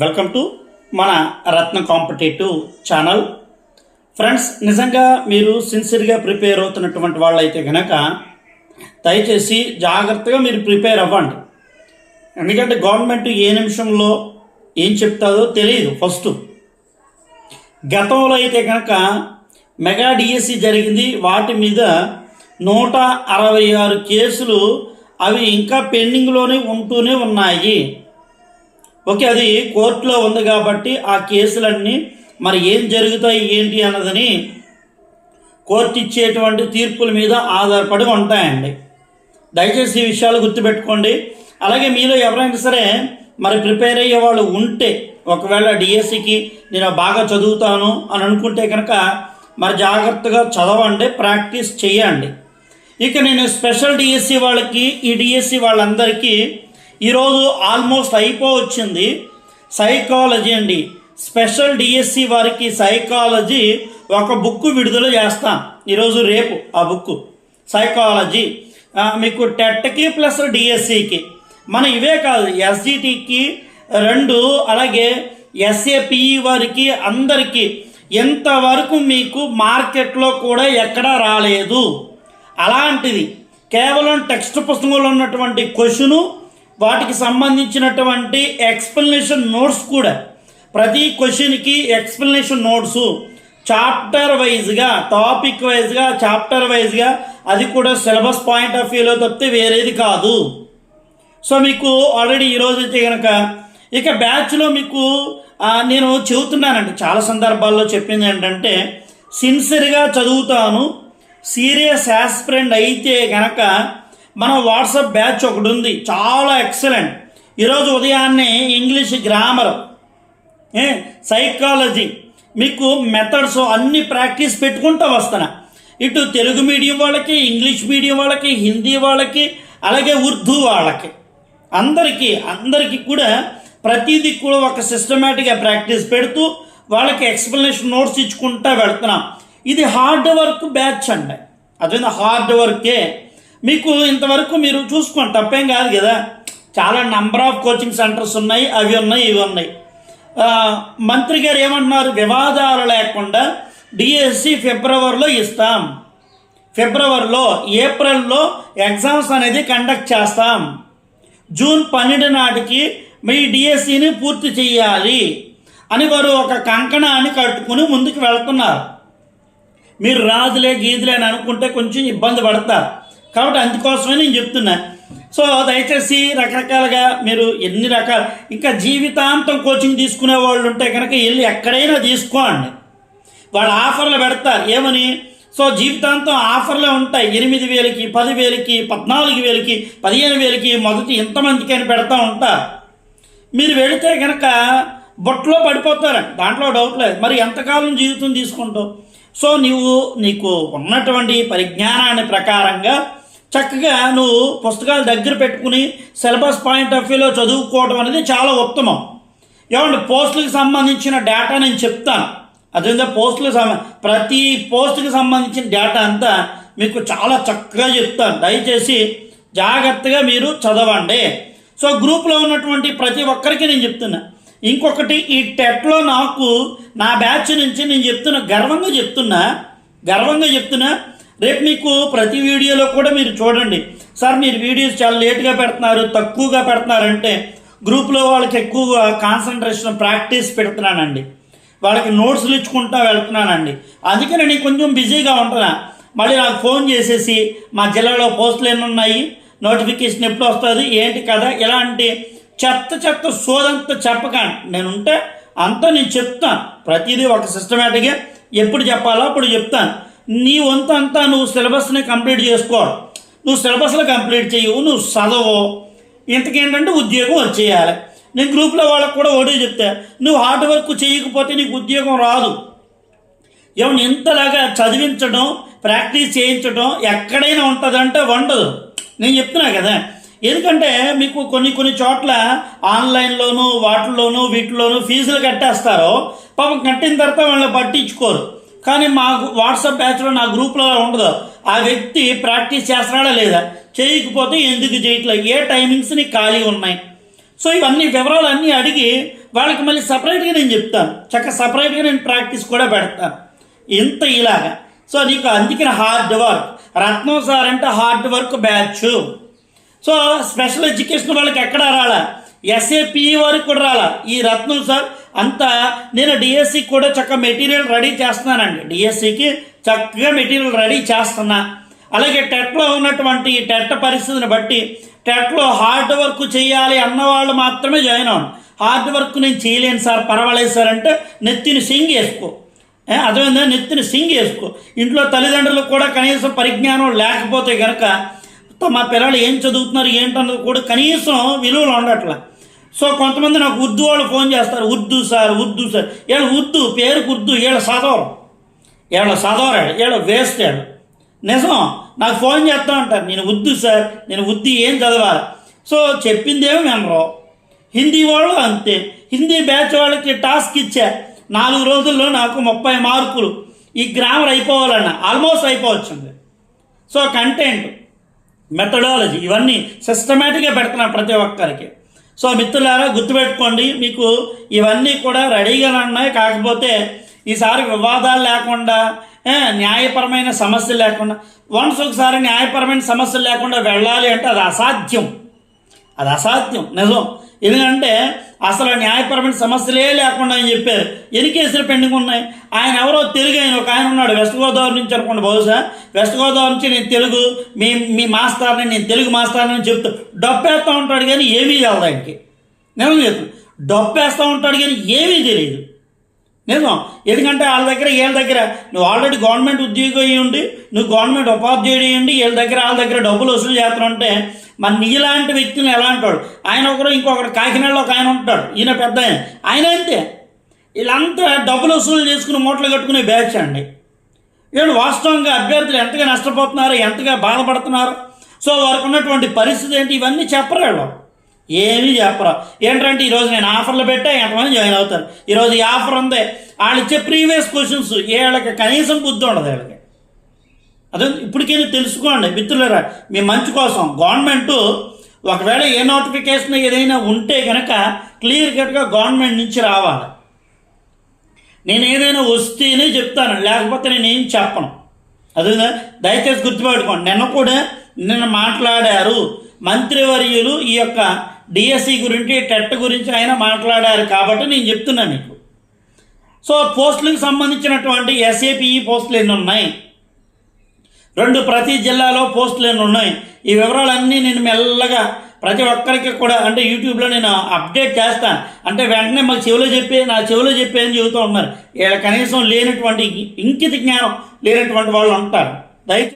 Welcome to మన రత్న competitive channel. Friends నిజంగా మీరు సిన్సియర్గా ప్రిపేర్ అవుతున్నటువంటి వాళ్ళైతే కనుక దయచేసి జాగ్రత్తగా మీరు ప్రిపేర్ అవ్వండి. ఎందుకంటే గవర్నమెంట్ ఏ నిమిషంలో ఏం చెప్తాదో తెలియదు ఫస్ట్ గతంలో అయితే కనుక మెగా డిఎస్సి జరిగింది. వాటి మీద నూట అరవై ఆరు కేసులు అవి ఇంకా పెండింగ్లోనే ఉంటూనే ఉన్నాయి. ఓకే అది కోర్టులో ఉంది కాబట్టి ఆ కేసులన్నీ మరి ఏం జరుగుతాయి ఏంటి అన్నదని కోర్టు ఇచ్చేటువంటి తీర్పుల మీద ఆధారపడి ఉంటాయండి. దయచేసి ఈ విషయాలు గుర్తుపెట్టుకోండి. అలాగే మీలో ఎవరైనా సరే మరి ప్రిపేర్ అయ్యే వాళ్ళు ఉంటే ఒకవేళ డిఎస్సికి నేను బాగా చదువుతాను అని అనుకుంటే కనుక మరి జాగ్రత్తగా చదవండి ప్రాక్టీస్ చేయండి. ఇక నేను స్పెషల్ డిఎస్సి వాళ్ళకి ఈ డిఎస్సి వాళ్ళందరికీ ఈరోజు ఆల్మోస్ట్ అయిపోవచ్చింది. సైకాలజీ అండి. స్పెషల్ డిఎస్సి వారికి సైకాలజీ ఒక బుక్ విడుదల చేస్తాం. ఈరోజు రేపు ఆ బుక్ సైకాలజీ మీకు టెట్కి ప్లస్ డిఎస్సికి మన ఇవే కాదు ఎస్జిటికి రెండు అలాగే ఎస్ఏపిఈ వారికి అందరికీ ఎంతవరకు మీకు మార్కెట్లో కూడా ఎక్కడా రాలేదు. అలాంటిది. కేవలం టెక్స్ట్ పుస్తకంలో ఉన్నటువంటి క్వశ్చను వాటికి సంబంధించినటువంటి ఎక్స్ప్లెనేషన్ నోట్స్ కూడా. ప్రతి క్వశ్చన్కి ఎక్స్ప్లెనేషన్ నోట్స్. చాప్టర్ వైజ్గా టాపిక్ వైజ్గా చాప్టర్ వైజ్గా అది కూడా సిలబస్ పాయింట్ ఆఫ్ వ్యూలో తప్పితే వేరేది కాదు. సో మీకు ఆల్రెడీ ఈరోజు అయితే కనుక ఇక బ్యాచ్లో మీకు నేను చెబుతున్నానండి చాలా సందర్భాల్లో చెప్పింది ఏంటంటే సిన్సియర్గా చదువుతాను సీరియస్ యాస్పిరెంట్ అయితే కనుక మన వాట్సాప్ బ్యాచ్ ఒకటి ఉంది. చాలా ఎక్సలెంట్. ఈరోజు ఉదయాన్నే ఇంగ్లీష్ గ్రామర్ సైకాలజీ మీకు మెథడ్స్ అన్ని ప్రాక్టీస్ పెట్టుకుంటూ వస్తున్నా. ఇటు తెలుగు మీడియం వాళ్ళకి ఇంగ్లీష్ మీడియం వాళ్ళకి హిందీ వాళ్ళకి అలాగే ఉర్దూ వాళ్ళకి. అందరికీ అందరికీ కూడా ప్రతిదీ కూడా ఒక సిస్టమేటిక్గా ప్రాక్టీస్ పెడుతూ వాళ్ళకి ఎక్స్ప్లెనేషన్ నోట్స్ ఇచ్చుకుంటా వెళ్తున్నాం. ఇది హార్డ్ వర్క్ బ్యాచ్ అండి. అదే హార్డ్ వర్కే. మీకు ఇంతవరకు మీరు చూసుకోండి తప్పేం కాదు కదా. చాలా నంబర్ ఆఫ్ కోచింగ్ సెంటర్స్ ఉన్నాయి అవి ఉన్నాయి ఇవి ఉన్నాయి. మంత్రి గారు ఏమంటున్నారు? వివాదాలు లేకుండా డిఎస్సి ఫిబ్రవరిలో ఇస్తాం. ఫిబ్రవరిలో ఏప్రిల్లో ఎగ్జామ్స్ అనేది కండక్ట్ చేస్తాం. జూన్ పన్నెండు నాటికి మీ డిఎస్సిని పూర్తి చేయాలి అని వారు ఒక కంకణాన్ని కట్టుకుని ముందుకు వెళ్తున్నారు. మీరు రాదులే గీదులే అని అనుకుంటే కొంచెం ఇబ్బంది పడతారు. కాబట్టి అందుకోసమే నేను చెప్తున్నా. సో దయచేసి రకరకాలుగా మీరు ఎన్ని రకాల ఇంకా జీవితాంతం కోచింగ్ తీసుకునే వాళ్ళు ఉంటే కనుక వెళ్ళి ఎక్కడైనా తీసుకోండి. వాళ్ళు ఆఫర్లు పెడతారు. ఏమని? సో జీవితాంతం ఆఫర్లే ఉంటాయి. ఎనిమిది వేలకి పదివేలకి పద్నాలుగు వేలకి పదిహేను వేలకి మొదటి ఇంతమందికి అని పెడతా ఉంటారు మీరు వెళితే కనుక బొట్లో పడిపోతారు. దాంట్లో డౌట్ లేదు. మరి ఎంతకాలం జీవితం తీసుకుంటావు? సో నీవు నీకు ఉన్నటువంటి పరిజ్ఞానాన్ని ప్రకారంగా చక్కగా నువ్వు పుస్తకాలు దగ్గర పెట్టుకుని సిలబస్ పాయింట్ ఆఫ్ వ్యూలో చదువుకోవడం అనేది చాలా ఉత్తమం. ఏమండి పోస్టులకు సంబంధించిన డేటా నేను చెప్తాను. అదేవిధంగా పోస్టులకు సంబ ప్రతి పోస్టుకి సంబంధించిన డేటా అంతా మీకు చాలా చక్కగా చెప్తాను. దయచేసి జాగ్రత్తగా మీరు చదవండి. సో గ్రూప్లో ఉన్నటువంటి ప్రతి ఒక్కరికి నేను చెప్తున్నా. ఇంకొకటి ఈ టెట్లో నాకు నా బ్యాచ్ నుంచి నేను చెప్తున్నా గర్వంగా చెప్తున్నా గర్వంగా చెప్తున్నా రేపు మీకు ప్రతి వీడియోలో కూడా మీరు చూడండి. సార్ మీరు వీడియోస్ చాలా లేట్గా పెడుతున్నారు తక్కువగా పెడుతున్నారంటే గ్రూప్లో వాళ్ళకి ఎక్కువగా కాన్సన్ట్రేషన్ ప్రాక్టీస్ పెడుతున్నానండి. వాళ్ళకి నోట్స్లు ఇచ్చుకుంటా వెళ్తున్నానండి. అందుకే నేను కొంచెం బిజీగా ఉంటున్నా మళ్ళీ నాకు ఫోన్ చేసేసి మా జిల్లాలో పోస్టులు ఎన్ని ఉన్నాయి నోటిఫికేషన్ ఎప్పుడు వస్తుంది ఏంటి కదా ఇలాంటి చెత్త చెత్త సోదంతా చెప్పకండి నేను ఉంటే అంతా నేను చెప్తాను. ప్రతిదీ ఒక సిస్టమేటిక్గా ఎప్పుడు చెప్పాలో అప్పుడు చెప్తాను. నీ వంతు అంతా నువ్వు సిలబస్ని కంప్లీట్ చేసుకో. నువ్వు సిలబస్లో కంప్లీట్ చేయవు నువ్వు చదవు. ఇంతకేంటంటే ఉద్యోగం వచ్చేయాలి. నేను గ్రూప్లో వాళ్ళకు కూడా ఒకటే చెప్తా నువ్వు హార్డ్ వర్క్ చేయకపోతే నీకు ఉద్యోగం రాదు. ఏమన్నా ఇంతలాగా చదివించడం ప్రాక్టీస్ చేయించడం ఎక్కడైనా ఉంటుందంటే ఉండదు నేను చెప్తున్నా కదా. ఎందుకంటే మీకు కొన్ని కొన్ని చోట్ల ఆన్లైన్లోనూ వాటిల్లోనూ వీటిలోనూ ఫీజులు కట్టేస్తారో. పాపం కట్టిన తర్వాత వాళ్ళని పట్టించుకోరు. కానీ మా వాట్సాప్ బ్యాచ్లో నా గ్రూప్లో ఉండదు. ఆ వ్యక్తి ప్రాక్టీస్ చేస్తున్నాడా లేదా? చేయకపోతే ఎందుకు చేయట్లేదు ఏ టైమింగ్స్ ఖాళీ ఉన్నాయి? సో ఇవన్నీ వివరాలు అన్నీ అడిగి వాళ్ళకి మళ్ళీ సపరేట్గా నేను చెప్తాను చక్క సపరేట్గా నేను ప్రాక్టీస్ కూడా పెడతాను ఇంత ఇలాగా. సో నీకు అందుకని హార్డ్ వర్క్. రత్నం సార్ అంటే hard work batch. So special education వాళ్ళకి ఎక్కడ రాలా? ఎస్ఏపి వరకు కూడా రాలా. ఈ రత్నం సార్ అంతా నేను డిఎస్సికి కూడా చక్కగా మెటీరియల్ రెడీ చేస్తున్నానండి. డిఎస్సికి చక్కగా మెటీరియల్ రెడీ చేస్తున్నా. అలాగే టెట్లో ఉన్నటువంటి టెట్ పరిస్థితిని బట్టి టెట్లో హార్డ్ వర్క్ చేయాలి అన్నవాళ్ళు మాత్రమే జాయిన్ అవ్వండి హార్డ్ వర్క్ నేను చేయలేను సార్ పర్వాలేదు సార్ అంటే నెత్తిని సింగ్ వేసుకో. ఏ, అర్థమైందా? నెత్తిని సింగ్ వేసుకో. ఇంట్లో తల్లిదండ్రులకు కూడా కనీసం పరిజ్ఞానం లేకపోతే కనుక మా పిల్లలు ఏం చదువుతున్నారు ఏంటన్నది కూడా కనీసం విలువలు ఉండట్లే. సో కొంతమంది నాకు ఉర్దూ వాళ్ళు ఫోన్ చేస్తారు ఉర్దూ సార్ ఉర్దూ సార్. వీళ్ళ ఉర్దూ పేరుకు ఉర్దూ వీళ్ళ చదవరు వీళ్ళ చదవరాడు వీళ్ళ వేస్తాడు నిజం నాకు ఫోన్ చేస్తా ఉంటారు నేను ఉర్దూ సార్ నేను ఉర్దూ ఏం చదవాలి? సో చెప్పిందేమో వినరు. హిందీ వాళ్ళు అంతే. హిందీ బ్యాచ్ వాళ్ళకి టాస్క్ ఇచ్చా. నాలుగు రోజుల్లో నాకు ముప్పై మార్కులు. ఈ గ్రామర్ అయిపోవాలన్న ఆల్మోస్ట్ అయిపోవచ్చింది. సో కంటెంట్ మెథడాలజీ ఇవన్నీ సిస్టమేటిక్గా పెడుతున్నాను ప్రతి ఒక్కరికి. సో మిత్రులారా గుర్తుపెట్టుకోండి మీకు ఇవన్నీ కూడా రెడీగానే ఉన్నాయి. కాకపోతే ఈసారి వివాదాలు లేకుండా న్యాయపరమైన సమస్యలు లేకుండా వన్స్ ఒకసారి న్యాయపరమైన సమస్యలు లేకుండా వెళ్ళాలి అంటే అది అసాధ్యం. అది అసాధ్యం. నిజం. ఎందుకంటే అసలు న్యాయపరమైన సమస్యలే లేకుండా అని చెప్పారు. ఎన్ని కేసులు పెండింగ్ ఉన్నాయి? ఆయన ఎవరో తెలుగు ఆయన ఒక ఆయన ఉన్నాడు వెస్ట్ గోదావరి నుంచి అనుకోండి బహుశా. వెస్ట్ గోదావరి నుంచి నేను తెలుగు మీ మీ మాస్టర్ని నేను తెలుగు మాస్టర్ని చెప్తూ డప్పేస్తూ ఉంటాడు కానీ ఏమీ కాదు ఆయనకి. నిజం చెప్తాను డప్పేస్తూ ఉంటాడు కానీ ఏమీ తెలియదు నిజం. ఎందుకంటే వాళ్ళ దగ్గర వీళ్ళ దగ్గర నువ్వు ఆల్రెడీ గవర్నమెంట్ ఉద్యోగి అయ్యి ఉండి నువ్వు గవర్నమెంట్ ఉపాధ్యాయుడు అయ్యి ఉండి వీళ్ళ దగ్గర వాళ్ళ దగ్గర డబ్బులు వసూలు చేస్తానంటే మరి నీలాంటి వ్యక్తిని ఎలా అంటాడు ఆయన ఒకరు ఇంకొకరు కాకినాడలో ఒక ఆయన ఉంటాడు. ఈయన పెద్ద ఆయన. ఆయన అంతే. వీళ్ళంతా డబ్బులు వసూలు చేసుకుని మూటలు కట్టుకునే బ్యాచ్ అండి. వీళ్ళు వాస్తవంగా అభ్యర్థులు ఎంతగా నష్టపోతున్నారు ఎంతగా బాధపడుతున్నారు సో వారికి ఉన్నటువంటి పరిస్థితి ఏంటి? ఇవన్నీ చెప్పరాడు ఏమీ చెప్పరు. ఏంటంటే ఈరోజు నేను ఆఫర్లు పెట్టా ఎంతమంది జాయిన్ అవుతారు. ఈరోజు ఈ ఆఫర్ ఉంది. వాళ్ళు ఇచ్చే ప్రీవియస్ క్వశ్చన్స్ వీళ్ళకి కనీసం బుద్ధి ఉండదు వీళ్ళకి. అదే ఇప్పటికైనా తెలుసుకోండి మిత్రులరా మీ మంచి కోసం గవర్నమెంట్ ఒకవేళ ఏ నోటిఫికేషన్ ఏదైనా ఉంటే కనుక క్లియర్ కట్గా గవర్నమెంట్ నుంచి రావాలి. నేను ఏదైనా వస్తేనే చెప్తాను లేకపోతే నేను ఏం చెప్పను. అదే దయచేసి గుర్తుపెట్టుకోండి నిన్న కూడా నిన్న మాట్లాడారు మంత్రివర్యులు ఈ యొక్క డిఎస్సి గురించి టెట్ గురించి ఆయన మాట్లాడారు కాబట్టి నేను చెప్తున్నా మీకు. సో పోస్టులకు సంబంధించినటువంటి ఎస్ఏపిఈ పోస్టులు ఎన్ని ఉన్నాయి? రెండు ప్రతి జిల్లాలో పోస్టులు ఎన్ని ఉన్నాయి? ఈ వివరాలన్నీ నేను మెల్లగా ప్రతి ఒక్కరికి కూడా అంటే యూట్యూబ్లో నేను అప్డేట్ చేస్తాను అంటే వెంటనే మాకు చెవిలో చెప్పి నా చెవిలో చెప్పి అని చెబుతూ ఉన్నారు. వీళ్ళ కనీసం లేనటువంటి ఇంకిత జ్ఞానం లేనటువంటి వాళ్ళు ఉంటారు దయచేసి